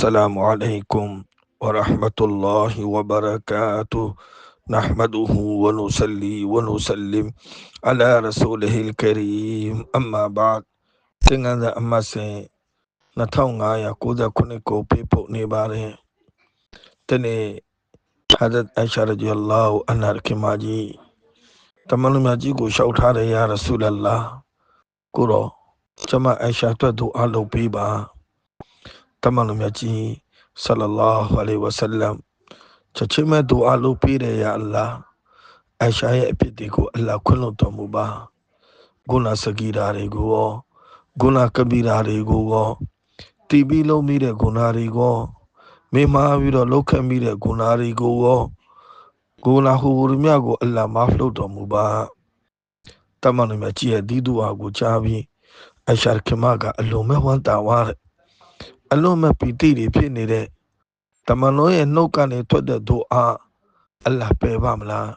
السلام عليكم ورحمة الله وبركاته. نحمده ونصلي ونسلم على رسوله الكريم. أما بعد سنغانا أما سي نتاونا كوني كو بيبو نيباري. تني حضرت عائشہ رضي الله عنہ کی ماں جی تمن میاں جی کو شوق اٹھا رسول الله. كورو چما عائشہ تدو آلو بيبا တမန်တော်မြတ်ကြီးဆလလာဟူအလိုင်ဝဆလမ်ချက်ချင်းမဲ့ဒူအာလုပ်ပေးတယ်ယာအလ္လာအိုင်ရှာရဲ့အဖြစ်တွေကိုအလ္လာခွင့်လွှတ်တော်မူပါဂုဏစဂီရာတွေကိုရောဂုဏကဘီရာတွေကိုရောတီးပြီးလုံးမိတဲ့ဂုဏတွေကိုမေမာပြီးတော့လောက်ခတ်မိတဲ့ဂုဏတွေကိုရောဂုဏဟူရမြကိုအလ္လာမာဖလို့တော်မူပါတမန်တော်မြတ်ကြီးရဲ့ဒီဒူအာကိုကြားပြီးအရှာခမကအလုံးမဲ့ဝမ်းတာဝါတဲ့ အလုံးမဲ့ပီတိတွေဖြစ်နေတဲ့တမန်တော်ရဲ့နှုတ်ကနေထွက်တဲ့ဒူအာအလ္လာပယ်ပါမလား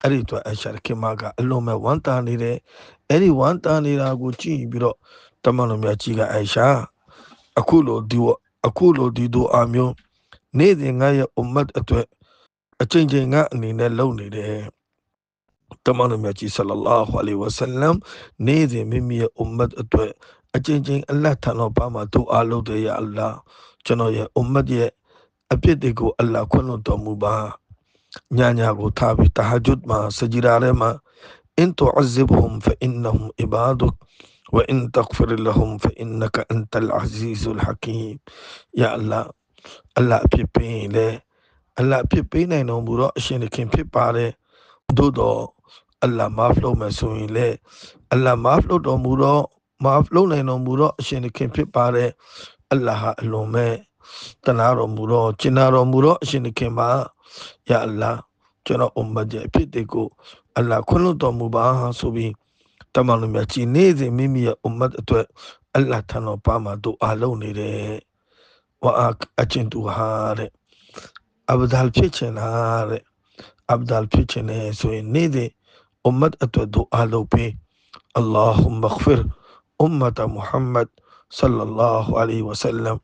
အဲ့ဒီတော့အရှာခမကအလုံးမဲ့ဝမ်းတာနေတဲ့အဲ့ဒီဝမ်းတာနေတာကိုကြည့်ပြီးတော့တမန်တော်မြတ်ကြီးကအရှာအခုလိုဒီအခုလိုဒီဒူအာမျိုးနေ့စဉ်ငါရဲ့အွမ်မတ်အတွက်အချိန်ချင်းငါအနေနဲ့လုပ်နေတယ်တမန်တော်မြတ်ကြီးဆလလာဟူအလိုင်ဝဆလမ်နေ့စဉ်မိမိရဲ့အွမ်မတ်အတွက် အချင်းချင်းအလတ်ထံတော်ပါမှာဒူအာလုပ်တဲ့ရအလ္လာကျွန်တော်ရဲ့အွမ်မတ်ရဲ့အပြစ်တွေကိုအလ္လာခွင့်လွှတ်တော်မူပါညာညာကိုထားပြီးတဟာဂျွတ်မှာစဂျီရာထဲမှာ إن تعذبهم فإنهم عبادك وإن تغفر لهم فإنك أنت العزيز الحكيم يا الله الله ဖြစ်ပင်လေ Allah ဖြစ်ပေးနိုင်တော်မူတော့အရှင်ခင်ဖြစ်ပါတယ်သို့တော့အလ္လာမာဖလို့မယ်ဆိုရင်လေအလ္လာမာဖလို့တော်မူတော့ မာဖလို့နိုင်တော်မူတော့အရှင်ခင်ဖြစ်ပါတယ်အလ္လာဟာအလွန်မဲ့တနာတော်မူတော့ကျင်နာတော်မူတော့အရှင်ခင်ပါယာအလ္လာကျွန်တော်အုံမတ်ရဲ့အဖြစ်တွေကိုအလ္လာခွင့်လွှတ်တော်မူပါဆိုပြီးတမန်တော်မြတ်ကြီးနေ့စဉ်မိမိရဲ့အုံမတ်အတွက်အလ္လာထံတော်ပါမှာတို့အားလုံးနေတယ်ဝါအချင်းတူဟာတဲ့အဘဒလ်ဖြစ်ချင်တာတဲ့အဘဒလ်ဖြစ်ချင်တယ်ဆိုရင်နေ့စဉ် أمة أتودو أهلو بي اللهم اغفر أمة محمد صلى الله عليه وسلم.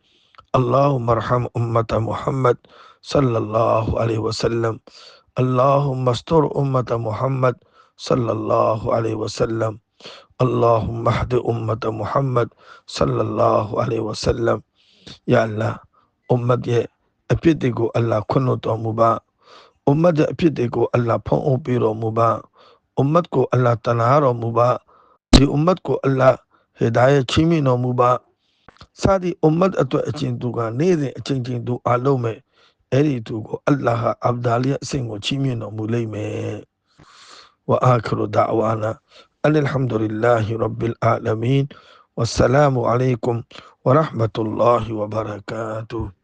اللهم ارحم أمة محمد صلى الله عليه وسلم. اللهم استر أمة محمد صلى الله عليه وسلم. اللهم اهد أمة محمد صلى الله عليه وسلم. يا الله أمة يا أبيتكو ألا كنو تو مبا. أمة يا أبيتكو ألا فنو بيرو مبا. أمتكو ألا تنارو مبا. دي أمتكو အမတ်ရဲ့အဖြစ်တွေကိုအလ္လာခွင့်လွှတ်တော်မူပါအမတ်ရဲ့အဖြစ်တွေကိုအလ္လာဖုံးအုပ်ပေးတော်မူပါအမတ်ကိုအလ္လာတနာတော်မူပါဒီအမတ်ကိုအလ္လာ ဟေဒါရဲ့ချီးမြှင့်တော်မူပါစသည့်အွမ်မတ်အတွက်အချင်းသူကနေ့စဉ်အချင်းချင်းသူအလုံးမဲ့အဲ့ဒီသူကိုအလ္လာဟ်အဗ္ဒါလီအစင်ကိုချီးမြှင့်တော်မူလိမ့်မယ်ဝအာခရူဒါဝါနာအလ်ဟမ်ဒူလ illah ရဘ်လ်အာလမီန် والسلام عليكم ورحمة الله وبركاته